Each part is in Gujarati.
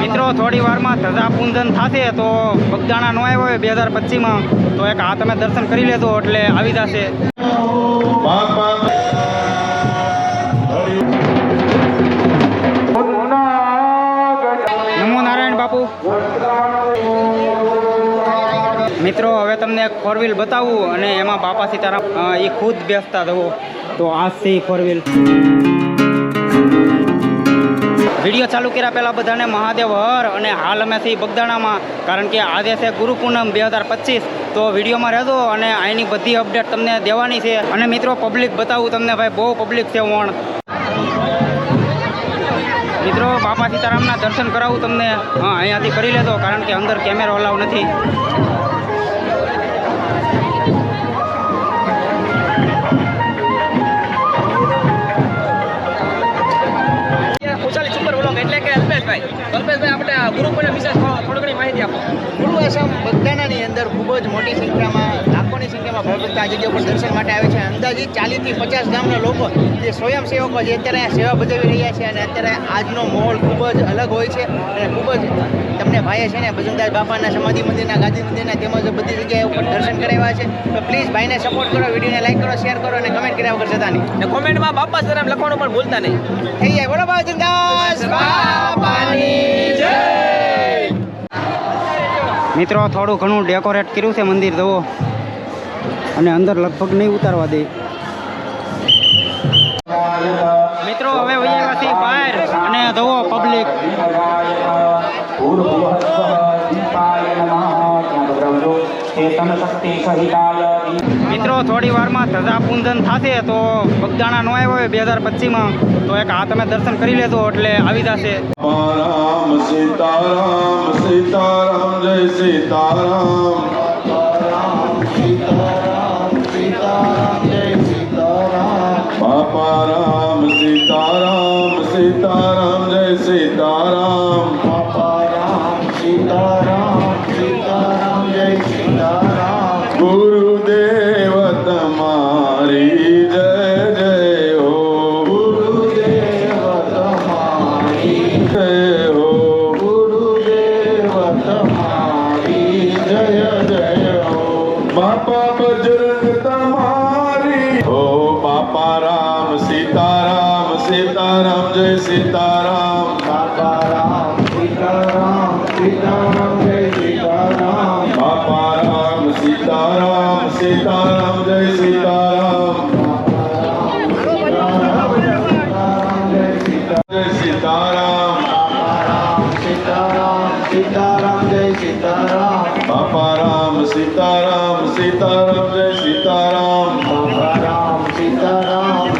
મિત્રો, થોડી વારમાં ધજા પૂંજન થશે તો બગદાણા નો આવ્યો હોય બે હજાર પચીસમાં. તો એક આ તમે દર્શન કરી લેજો એટલે આવી જશે. નમો નારાયણ બાપુ. મિત્રો, હવે તમને એક ફોર વ્હીલ બતાવું અને એમાં બાપા સીતારામ એ ખુદ બેસતા જવો. તો આ છે ફોર વ્હીલ વીડિયો ચાલુ કર્યા પહેલાં બધાને મહાદેવ હર અને હાલ અમે છીએ બગદાણામાં, કારણ કે આજે છે ગુરુ પૂનમ બે હજાર પચીસ. તો વિડીયોમાં રહેજો અને અહીંની બધી અપડેટ તમને દેવાની છે. અને મિત્રો, પબ્લિક બતાવું તમને ભાઈ, બહુ પબ્લિક છે વણ. મિત્રો, બાપા સીતારામના દર્શન કરાવું તમને. હા, અહીંયાથી કરી લેજો, કારણ કે અંદર કેમેરો અલાવ નથી. અલ્પેશભાઈ આપણે આ ગુરુ પૂનમ વિશે થોડી ઘણી માહિતી આપો. ગુરુ આશ્રમ બગદાણાની અંદર ખૂબ જ મોટી સંખ્યામાં લાખોની સંખ્યામાં ભક્તો આ જગ્યા પર દર્શન માટે આવે છે. અંદાજિત ચાલીસથી પચાસ ગામના લોકો જે સ્વયંસેવકો જે અત્યારે સેવા બજાવી રહ્યા છે અને અત્યારે આજનો માહોલ ખૂબ જ અલગ હોય છે અને ખૂબ જ તમને ભાઈએ છે ને ભજનદાસ બાપાના સમાધિ મંદિરના ગાંધી મંદિરના તેમજ બધી જગ્યાએ ઉપર દર્શન કરાવ્યા છે. તો પ્લીઝ ભાઈને સપોર્ટ કરો વિડીયોને લાઈક કરો શેર કરો અને કમેન્ટ કર્યા વગર જતા નહીં. અને કોમેન્ટમાં બાપા સરામ લખવાનું પણ ભૂલતા નહીં. થઈ જાય. બોલો ભજનદાસ બાપાની. મિત્રો, થોડું ઘણું ડેકોરેટ કર્યું છે મંદિર, જુઓ. અને અંદર લગભગ નહીં ઉતારવા દે. મિત્રો, હવે વૈયા છીએ બહાર અને જુઓ પબ્લિક મિત્રો, થોડી વારમાં ધજા પૂંજન થશે તો બગદાણા નો આવ્યો બે હજાર પચીસમાં. તો એક આ તમે દર્શન કરી લેજો એટલે આવી જશે. જય સીતારામ. બાપા રામ સીતારામ સીતારામ, જય સીતારામ. સીતારામ સીતારામ જય સીતારામ.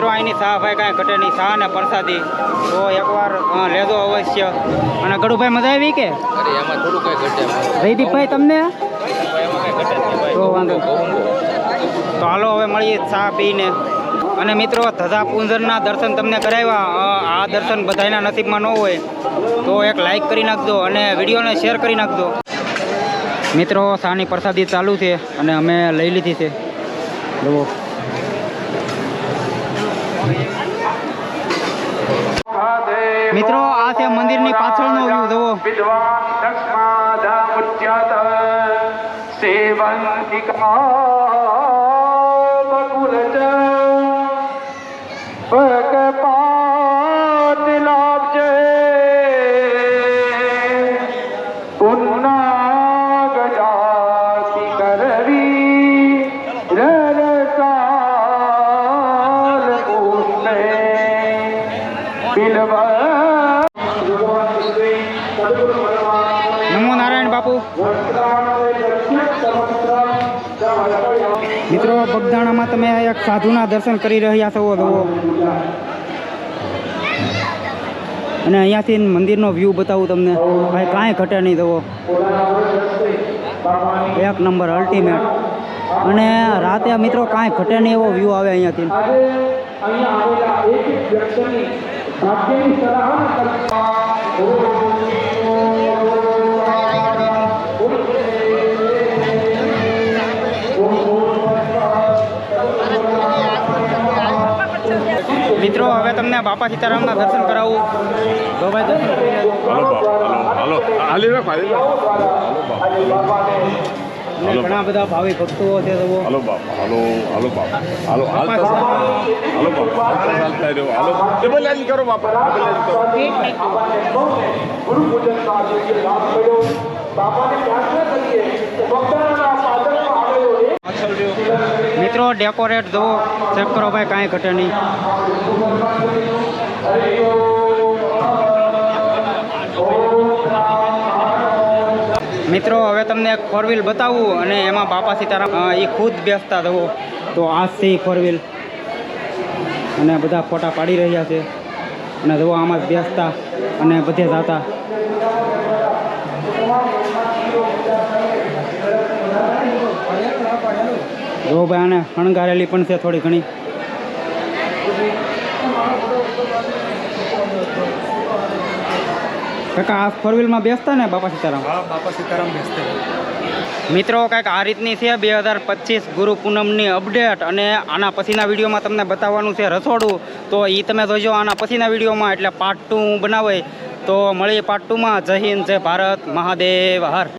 મિત્રો અહીંની સાહ ભાઈ કાંઈ ઘટે નહીં. ચા ને પ્રસાદી. તો એકવાર લેજો અવશ્ય. અને ગડુભાઈ મજા આવી કે? જયદીપભાઈ તમને? તો વાંધો તો હાલો હવે મળીએ ચા પીને. અને મિત્રો ધજા પૂંજનના દર્શન તમને કરાવ્યા. આ દર્શન બધાના નસીબમાં ન હોય. તો એક લાઈક કરી નાખજો અને વિડીયોને શેર કરી નાખજો. મિત્રો સાની પ્રસાદી ચાલુ છે અને અમે લઈ લીધી છે. જુઓ મિત્રો આ છે મંદિરની પાછળનો વ્યૂ જુઓ. વિદ્વાન દક્ષમાદામુચ્યત સેવંતિકા બગદાણામાં તમે એક સાધુના દર્શન કરી રહ્યા છો, જુઓ. અને અહીંયાથી મંદિરનો વ્યૂ બતાવું તમને. ભાઈ, કાંઈ ઘટે નહીં, જુઓ. એક નંબર અલ્ટિમેટ અને રાતે મિત્રો કાંઈ ઘટે નહીં એવો વ્યૂ આવે અહીંયાથી. મિત્રો હવે તમને બાપા સીતારામના દર્શન કરાવું. તો ભાઈ. હાલો હાલો ઘણા બધા ભાવિ ભક્તો છે તો હાલો બાપ હાલો હાલો બાપ. હાલો હાલતા હાલો બાપ હાલતા ચાલતા રહ્યો. હાલો. ડબલ લાઈન કરો બાપ. ડબલ લાઈન કરો. મિત્રો ડેકોરેટ જુઓ ચેક કરો ભાઈ કાંઈ ઘટે નહીં. મિત્રો, હવે તમને એક ફોર વ્હીલ બતાવું અને એમાં બાપા સીતારામ એ ખુદ બેસતા જવો તો આ છે ફોર વ્હીલ અને બધા ફોટા પાડી રહ્યા છે. અને જવો આમાં બેસતા અને બધે જતા. જો ભાઈ આને શણગારેલી પણ છે થોડી ઘણી. કાકા આ ફોર વ્હીલમાં બેસતા ને બાપા સીતારામ? હા બાપા સીતારામ બેસતે. મિત્રો કાંઈક આ રીતની છે બે હજાર પચીસ ગુરુ પૂનમની અપડેટ અને આના પછીના વિડીયોમાં તમને બતાવવાનું છે રસોડું. તો એ તમે જોજો આના પછીના વિડીયોમાં એટલે પાર્ટ ટુ બનાવે. તો મળીએ પાર્ટ ટુમાં જય હિન્દ જય ભારત મહાદેવ હર.